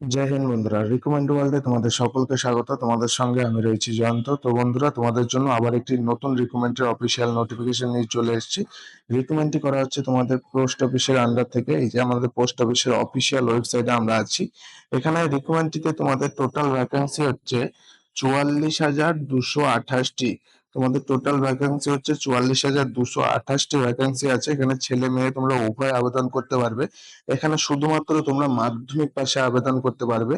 জয় হিন্দ বন্ধুরা রিকমেন্ড ওয়ার্ল্ডে তোমাদের সকলকে স্বাগত। তোমাদের সঙ্গে আমি রয়েছি জয়ন্ত। তো বন্ধুরা, তোমাদের জন্য আবার একটি নতুন রিকমেন্ডের অফিসিয়াল নোটিফিকেশন নিয়ে চলে এসেছি। রিকমেন্ডটি করা হচ্ছে তোমাদের পোস্ট অফিসের আন্ডার থেকে, এই যে আমাদের পোস্ট অফিসের অফিসিয়াল ওয়েবসাইটে আমরা আছি। এখানে রিকমেন্ডটিতে তোমাদের টোটাল ভ্যাকেন্সি হচ্ছে চুয়াল্লিশ হাজার দুশো আঠাশটি। তোমাদের টোটাল ভ্যাকেন্সি হচ্ছে চুয়াল্লিশ হাজার দুশো আঠাশটি ভ্যাকেন্সি আছে। এখানে ছেলে মেয়ে তোমরা উভয় আবেদন করতে পারবে। এখানে শুধুমাত্র তোমরা মাধ্যমিক পাশে আবেদন করতে পারবে।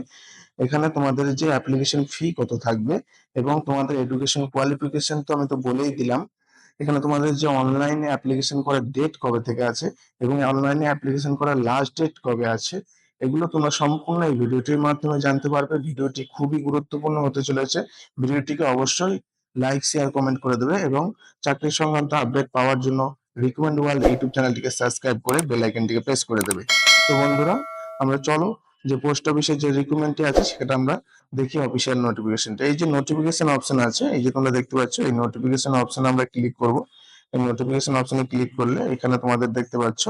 এখানে তোমাদের যে অ্যাপ্লিকেশন ফি কত থাকবে এবং তোমাদের এডুকেশন কোয়ালিফিকেশন তো আমি তো বলেই দিলাম। এখানে তোমাদের যে অনলাইনে অ্যাপ্লিকেশন করার ডেট কবে থেকে আছে এবং অনলাইনে অ্যাপ্লিকেশন করার লাস্ট ডেট কবে আছে, এগুলো তোমরা সম্পূর্ণ এই ভিডিওটির মাধ্যমে জানতে পারবে। ভিডিওটি খুবই গুরুত্বপূর্ণ হতে চলেছে। ভিডিওটিকে অবশ্যই লাইক শেয়ার কমেন্ট করে দেবে এবং চাকরি সংক্রান্ত আপডেট পাওয়ার জন্য রিকমেন্ড ওয়ার্ল্ড ইউটিউব চ্যানেলটিকে সাবস্ক্রাইব করে বেল আইকনটিকে প্রেস করে দেবে। তো বন্ধুরা, আমরা চলো যে পোস্ট অফিসের যে রিক্রুটমেন্টটি আছে সেটা আমরা দেখি অফিসিয়াল নোটিফিকেশনটা এই যে নোটিফিকেশন অপশন আছে, এই যে তোমরা দেখতে পাচ্ছ, এই নোটিফিকেশন অপশন আমরা ক্লিক করব। এই নোটিফিকেশন অপশনে ক্লিক করলে এখানে তোমাদের দেখতে পাচ্ছ,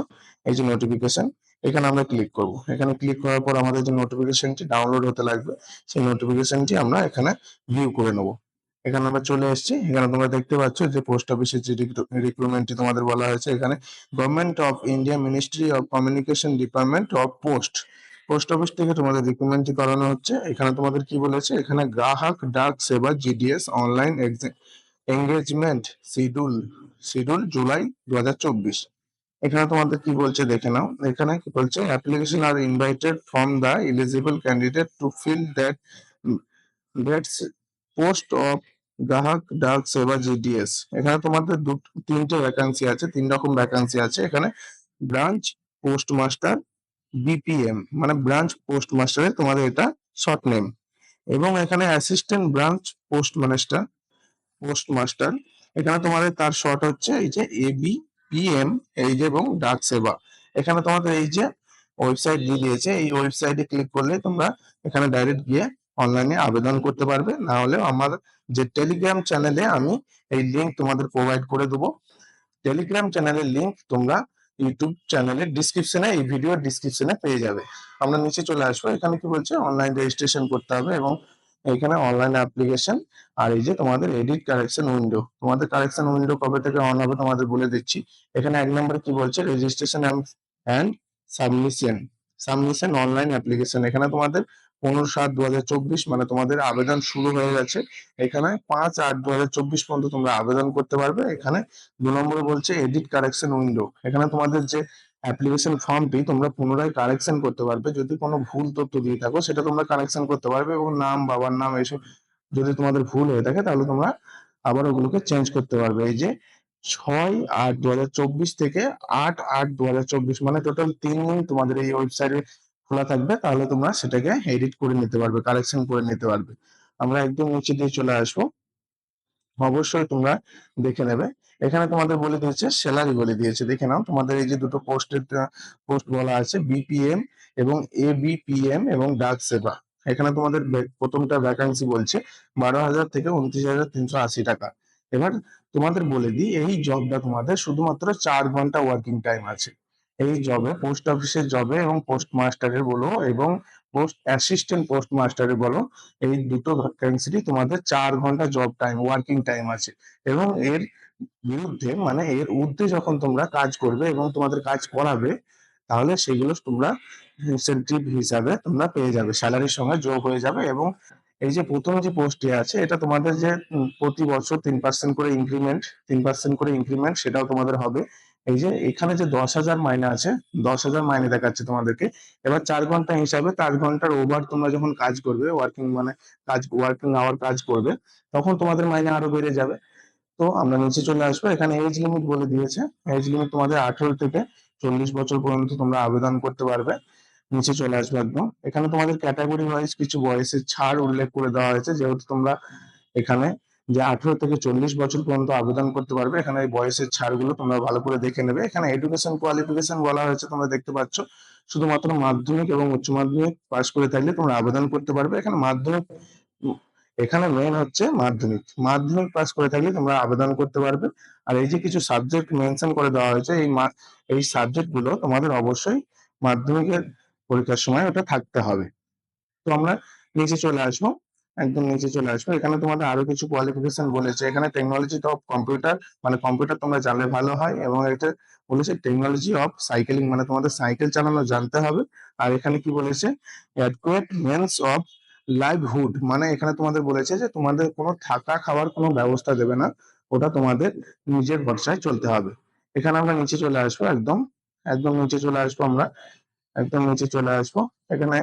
এই যে নোটিফিকেশন এখানে আমরা ক্লিক করব। এখানে ক্লিক করার পর আমাদের যে নোটিফিকেশনটি ডাউনলোড হতে লাগবে, সেই নোটিফিকেশনটি আমরা এখানে ভিউ করে নেব। এখানে আমরা চলে এসেছি। এখানে তোমরা দেখতে পাচ্ছ যে পোস্ট অফিসের যে রিক্রুটমেন্টটি তোমাদের বলা হয়েছে, এখানে government of India ministry of communication department of post post office থেকে তোমাদের রিক্রুটমেন্টটি করানো হচ্ছে। এখানে তোমাদের কি বলেছে? এখানে গ্রাহক ডাক সেবা GDS online engagement schedule schedule July দু হাজার চব্বিশ। এখানে তোমাদের কি বলছে দেখে নাও। এখানে কি বলছে? Application are invited from the eligible candidate to fill that that's post of গ্রাহক ডাক সেবা জিডিএস। এখানে তোমাদের দুটো তিনটে ভ্যাকান্সি আছে, তিন রকম ভ্যাকান্সি আছে। এখানে ব্রাঞ্চ পোস্ট মাস্টার বিপিএম মানে ব্রাঞ্চ পোস্ট মাস্টারে তোমাদের এটা শর্ট নেম এবং এখানে assistant branch post master post master এখানে তোমাদের তার শর্ট হচ্ছে এই যে এ এবি পিএম এই যে এবং ডাক সেবা। এখানে তোমাদের এই যে ওয়েবসাইট দিয়ে দিয়েছে, এই ওয়েবসাইটে ক্লিক করলে তোমরা এখানে ডাইরেক্ট গিয়ে অনলাইনে আবেদন করতে পারবে। না হলে আমার যে টেলিগ্রাম চ্যানেলে আমি এই লিংক তোমাদের প্রোভাইড করে দেবো। টেলিগ্রাম চ্যানেলের লিংক তোমরা ইউটিউব চ্যানেলের ডিসক্রিপশনে এই ভিডিওর ডিসক্রিপশনে পেয়ে যাবে। আমরা নিচে চলে আসব। এখানে কি বলছে? অনলাইন রেজিস্ট্রেশন করতে হবে এবং এখানে অনলাইন অ্যাপ্লিকেশন আর এই যে তোমাদের এডিট কারেকশন উইন্ডো তোমাদের কারেকশন উইন্ডো কবে থেকে অন হবে তোমাদের বলে দিচ্ছি। এখানে এক নম্বরে কি বলছে? Registration and submission submission online application এখানে তোমাদের পনেরো সাত দু মানে তোমাদের আবেদন শুরু হয়ে গেছে। এখানে পাঁচ আট দু পর্যন্ত তোমরা আবেদন করতে পারবে। এখানে দু নম্বরে বলছে এডিট কারেকশন উইন্ডো এখানে তোমাদের যে অ্যাপ্লিকেশন ফর্মটি তোমরা পুনরায় কারেকশন করতে পারবে। যদি কোনো ভুল তথ্য দিয়ে থাকো, সেটা তোমরা কারেকশন করতে পারবে এবং নাম, বাবার নাম এসব যদি তোমাদের ভুল হয়ে থাকে, তাহলে তোমরা আবার ওগুলোকে চেঞ্জ করতে পারবে। এই যে ছয় আট দু থেকে আট আট দু মানে টোটাল তিন দিন তোমাদের এই ওয়েবসাইটে খোলা থাকবে, তাহলে তোমরা সেটাকে এডিট করে নিতে পারবে কারেকশন করে নিতে পারবে। আমরা একদম নিচে দিয়ে চলে আসব। অবশ্যই তোমরা দেখে নেবে। এখানে তোমাদের বলে দিয়েছে স্যালারি বলে দিয়েছে। দেখে নাও, তোমাদের এই যে দুটো পোস্টের পোস্ট বলা আছে বিপিএম এবং এ বিপিএম এবং ডাক সেবা এখানে তোমাদের প্রথমটা ভ্যাকান্সি বলছে, বারো হাজার থেকে উনত্রিশ হাজার তিনশো আশি টাকা। এবার তোমাদের বলে দিই, এই জবটা তোমাদের শুধুমাত্র চার ঘণ্টা ওয়ার্কিং টাইম আছে। এই জবে পোস্ট অফিসের জবে এবং পোস্ট মাস্টারের বলো এবং পোস্ট অ্যাসিস্ট্যান্ট পোস্ট মাস্টারের বলো, এই দুটো ভ্যাকেন্সি তোমাদের চার ঘণ্টা জব টাইম ওয়ার্কিং টাইম আছে। এবং এর বিরুদ্ধে মানে এর ঊর্ধ্বে যখন তোমরা কাজ করবে এবং তোমাদের কাজ করাবে, তাহলে সেগুলো তোমরা ইনসেন্টিভ হিসাবে তোমরা পেয়ে যাবে। স্যালারির সঙ্গে যোগ হয়ে যাবে এবং এই যে প্রথম যে পোস্টটি আছে, এটা তোমাদের যে প্রতি বছর তিন পার্সেন্ট করে ইনক্রিমেন্ট তিন পার্সেন্ট করে ইনক্রিমেন্ট সেটাও তোমাদের হবে। এই যে এখানে যে দশ হাজার মাইনে আছে, দশ হাজার মাইনে দেখাচ্ছে তোমাদেরকে। এবার চার ঘণ্টা হিসাবে চার ঘণ্টার ওভার তোমরা যখন কাজ করবে ওয়ার্কিং মানে কাজ ওয়ার্কিং আওয়ার কাজ করবে, তখন তোমাদের মাইনে আরও বেড়ে যাবে। তো আমরা নিচে চলে আসব। এখানে এজ লিমিট বলে দিয়েছে। এজ লিমিট তোমাদের আঠেরো থেকে চল্লিশ বছর পর্যন্ত তোমরা আবেদন করতে পারবে। নিচে চলে আসবে একদম। এখানে তোমাদের ক্যাটাগরি ওয়াইজ কিছু বয়সের ছাড় উল্লেখ করে দেওয়া হয়েছে, যেহেতু তোমরা এখানে যে আঠেরো থেকে চল্লিশ বছর পর্যন্ত আবেদন করতে পারবে। এখানে এই বয়সের ছাড়গুলো তোমরা ভালো করে দেখে নেবে। এখানে এডুকেশন কোয়ালিফিকেশন বলা হয়েছে, তোমরা দেখতে পাচ্ছ। শুধুমাত্র মাধ্যমিক এবং উচ্চ মাধ্যমিক পাস করে থাকলে তোমরা আবেদন করতে পারবে। এখানে মাধ্যমিক এখানে মেন হচ্ছে মাধ্যমিক। মাধ্যমিক পাস করে থাকলে তোমরা আবেদন করতে পারবে। আর এই যে কিছু সাবজেক্ট মেনশন করে দেওয়া হয়েছে, এই এই সাবজেক্টগুলো তোমাদের অবশ্যই মাধ্যমিকের পরীক্ষার সময় ওটা থাকতে হবে। তো আমরা নিচে চলে আসব। একদম নিচে চলে আসব। এখানে তোমাদের আরও কিছু কোয়ালিফিকেশন বলেছে। এখানে টেকনোলজি অফ কম্পিউটার মানে কম্পিউটার তোমরা জানলে ভালো হয় এবং এটা বলেছে টেকনোলজি অফ সাইকেলিং মানে তোমাদের সাইকেল চালানো জানতে হবে। আর এখানে কি বলেছে? অ্যাডকুয়েট মেন্স অফ লাইভহুড মানে এখানে তোমাদের বলেছে যে তোমাদের কোনো থাকা খাওয়ার কোনো ব্যবস্থা দেবে না, ওটা তোমাদের নিজের ভরসায় চলতে হবে। এখানে আমরা নিচে চলে আসব একদম একদম নিচে চলে আসব আমরা, একদম নিচে চলে আসব। এখানে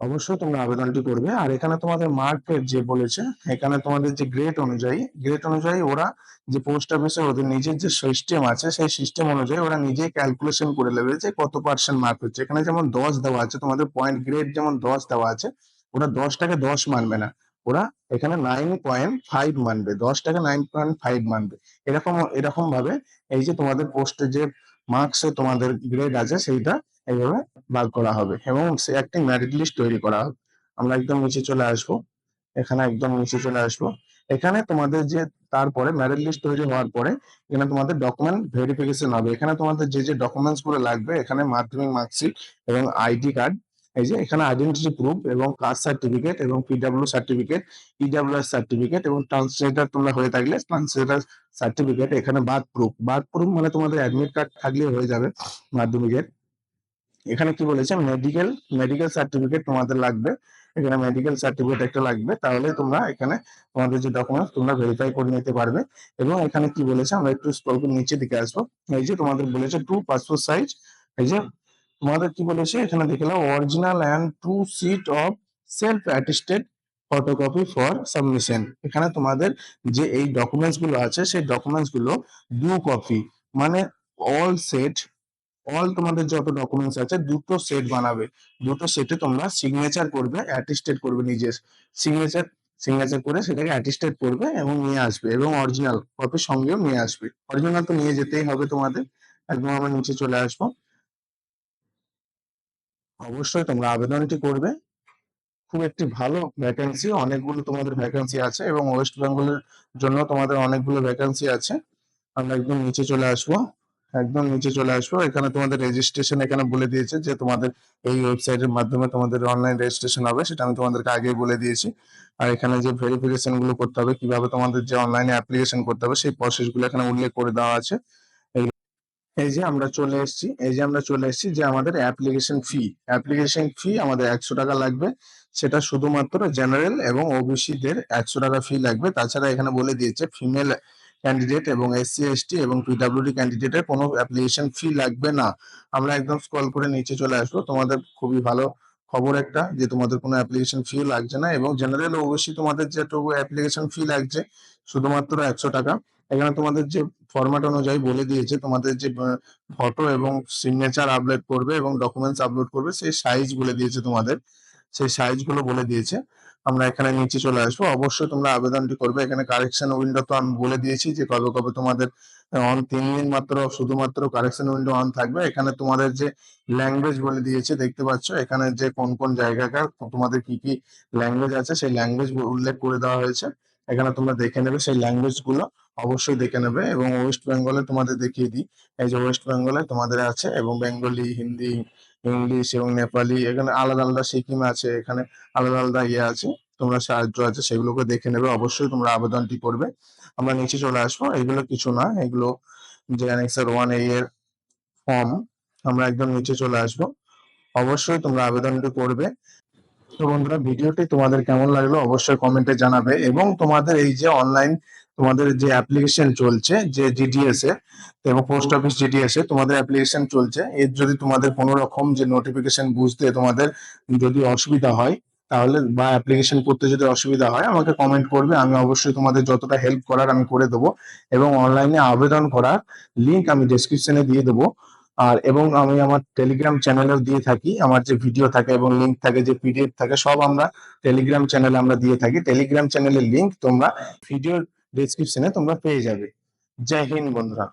অবশ্যই তোমরা আবেদনটি করবে। আর এখানে তোমাদের মার্কেট যে বলেছে, এখানে তোমাদের যে গ্রেড অনুযায়ী গ্রেড অনুযায়ী ওরা যে পোস্ট অফিসে ওদের নিজের যে সিস্টেম আছে, সেই সিস্টেম অনুযায়ী ওরা নিজেই ক্যালকুলেশন করে নেবে যে কত পার্সেন্ট মার্ক হচ্ছে। এখানে যেমন দশ দেওয়া আছে, তোমাদের পয়েন্ট গ্রেড যেমন দশ দেওয়া আছে, ওরা দশটাকে দশ মানবে না। ওরা এখানে নাইন পয়েন্ট ফাইভ মানবে দশটাকে নাইন পয়েন্ট ফাইভ মানবে। এরকম এরকম ভাবে এই যে তোমাদের পোস্টে যে মার্কসে তোমাদের গ্রেড আছে, সেইটা এইভাবে ভাগ করা হবে এবং একটি মেরিট লিস্ট তৈরি করা হবে। আমরা একদম নিচে চলে আসব। এখানে একদম নিচে চলে আসব। এখানে তোমাদের যে তারপরে মেরিট লিস্ট তৈরি হওয়ার পরে এখানে তোমাদের ডকুমেন্ট ভেরিফিকেশন হবে। এখানে তোমাদের যে যে ডকুমেন্টসগুলো লাগবে, এখানে মাধ্যমিক মার্কশিট এবং আইডি কার্ড এই যে এখানে আইডেন্টিটি প্রুফ এবং কাস্ট সার্টিফিকেট এবং পিডাব্লিউ সার্টিফিকেট ইডাব্লিউএস সার্টিফিকেট এবং ট্রান্সলেটার তোমরা হয়ে থাকলে ট্রান্সলেটার সার্টিফিকেট এখানে বার্থ প্রুফ বার্থ প্রুফ মানে তোমাদের অ্যাডমিট কার্ড থাকলে হয়ে যাবে মাধ্যমিকের। এখানে কি বলেছে? মেডিকেল মেডিকেল সার্টিফিকেট তোমাদের লাগবে। এখানে মেডিকেল সার্টিফিকেট একটা লাগবে। তাহলে তোমরা এখানে তোমাদের যে ডকুমেন্টস তোমরা ভেরিফাই করে নিতে পারবে। এবং এখানে কি বলেছে? আমরা একটু স্ক্রল করে নিচে দিকে আসব। এই যে তোমাদের বলেছে টু পাসপোর্ট সাইজ এই যে তোমাদের কি বলেছে? এখানে দেখে নাও original and two set of self attested photocopy for submission এখানে তোমাদের যে এই ডকুমেন্টসগুলো আছে, সেই ডকুমেন্টসগুলো দু কপি মানে অল সেট অল তোমাদের যত ডকুমেন্টস আছে, দুটো সেট বানাবে। দুটো সেটে তোমরা সিগনেচার করবে অ্যাটেস্টেড করবে নিজের। সিগনেচার সিগনেচার করে সেটাকে অ্যাটেস্টেড করবে এবং নিয়ে আসবে, এবং অরিজিনাল কপি সঙ্গেও নিয়ে আসবে। অরিজিনাল তো নিয়ে যেতেই হবে তোমাদের, একদম আমরা নিচে চলে আসব। অবশ্যই তোমরা আবেদনটি করবে। খুব একটি ভালো ভ্যাকেন্সি অনেকগুলো তোমাদের ভ্যাকেন্সি আছে এবং ওয়েস্ট বেঙ্গলের জন্য তোমাদের অনেকগুলো ভ্যাকেন্সি আছে। আমরা একদম নিচে চলে আসব। একদম নিচে চলে আসব। এখানে তোমাদের রেজিস্ট্রেশন এখানে বলে দিয়েছে যে তোমাদের এই ওয়েবসাইটের মাধ্যমে তোমাদের অনলাইন রেজিস্ট্রেশন হবে, সেটা আমি তোমাদেরকে আগেই বলে দিয়েছি। আর এখানে যে ভেরিফিকেশনগুলো করতে হবে, কীভাবে তোমাদের যে অনলাইনে অ্যাপ্লিকেশন করতে হবে, সেই প্রসেসগুলো এখানে উল্লেখ করে দেওয়া আছে। এই যে আমরা চলে এসেছি, এই যে আমরা চলে এসেছি যে আমাদের অ্যাপ্লিকেশন ফি অ্যাপ্লিকেশন ফি আমাদের একশো টাকা লাগবে। সেটা শুধুমাত্র জেনারেল এবং ওবিসি দের একশো টাকা ফি লাগবে। তাছাড়া এখানে বলে দিয়েছে ফিমেল ক্যান্ডিডেট এবং এসসি এসটি এবং পিডাব্লিউডি ক্যান্ডিডেটের কোনো অ্যাপ্লিকেশন ফি লাগবে না। আমরা একদম স্ক্রল করে নিচে চলে আসব। তোমাদের খুবই ভালো খবর একটা যে তোমাদের কোনো অ্যাপ্লিকেশন ফি লাগছে না এবং জেনারেল ওবিসি তোমাদের যেটুকু অ্যাপ্লিকেশন ফি লাগছে, শুধুমাত্র একশো টাকা। এখানে তোমাদের যে ফরম্যাট অনুযায়ী বলে দিয়েছে তোমাদের যে ফটো এবং সিগনেচার আপলোড করবে এবং ডকুমেন্টস আপলোড করবে, সেই সাইজ বলে দিয়েছে তোমাদের। সেই সাইজগুলো বলে দিয়েছে। আমরা এখানে নিচে চলে আসব। অবশ্যই তোমরা আবেদনটি করবে। এখানে কারেকশন উইন্ডো তো আমি বলে দিয়েছি যে, কবে কবে তোমাদের অন তিন দিন মাত্র, শুধুমাত্র কারেকশন উইন্ডো অন থাকবে। এখানে তোমাদের যে ল্যাঙ্গুয়েজ বলে দিয়েছে, দেখতে পাচ্ছ, এখানে যে কোন কোন জায়গাকার তোমাদের কি কি ল্যাঙ্গুয়েজ আছে, সেই ল্যাঙ্গুয়েজ উল্লেখ করে দেওয়া হয়েছে। এখানে তোমরা দেখে নেবে সেই ল্যাঙ্গুয়েজগুলো অবশ্যই দেখে নেবে এবং ওয়েস্ট বেঙ্গলে তোমাদের দেখিয়ে দিই। এই যে ওয়েস্ট বেঙ্গলে তোমাদের আছে এবং বেঙ্গলি হিন্দি ইংলিশ এবং নেপালি এখানে আলাদা আলাদা সিকিম আছে, এখানে আলাদা আলাদা ইয়ে আছে, তোমরা সাহায্য আছে, সেগুলোকে দেখে নেবে, অবশ্যই তোমরা আবেদনটি করবে। আমরা নিচে চলে আসব, এগুলো কিছু না, এগুলো যে অ্যানেক্সার ওয়ান এ এর ফর্ম আমরা একদম নিচে চলে আসব। অবশ্যই তোমরা আবেদনটি করবে। তো বন্ধুরা, ভিডিওটি তোমাদের কেমন লাগল অবশ্যই কমেন্টে জানাবে এবং তোমাদের এই যে অনলাইন তোমাদের যে অ্যাপ্লিকেশন চলছে, যে জিডিএস এ এবং পোস্ট অফিস জিডিএস এ তোমাদের অ্যাপ্লিকেশন চলছে, এর যদি তোমাদের কোনো রকম যে নোটিফিকেশন বুঝতে তোমাদের যদি অসুবিধা হয়, তাহলে বা অ্যাপ্লিকেশন করতে যদি অসুবিধা হয়, আমাকে কমেন্ট করবে, আমি অবশ্যই তোমাদের যতটা হেল্প করার আমি করে দেবো এবং অনলাইনে আবেদন করার লিংক আমি ডেসক্রিপশনে দিয়ে দেবো। আর এবং আমি আমার টেলিগ্রাম চ্যানেলেও দিয়ে থাকি, আমার যে ভিডিও থাকে এবং লিঙ্ক থাকে, যে পিডিএফ থাকে, সব আমরা টেলিগ্রাম চ্যানেলে আমরা দিয়ে থাকি। টেলিগ্রাম চ্যানেলের লিঙ্ক তোমরা ভিডিও ডেসক্রিপশনে তোমরা পেয়ে যাবে। জয় হিন্দ বন্ধুরা।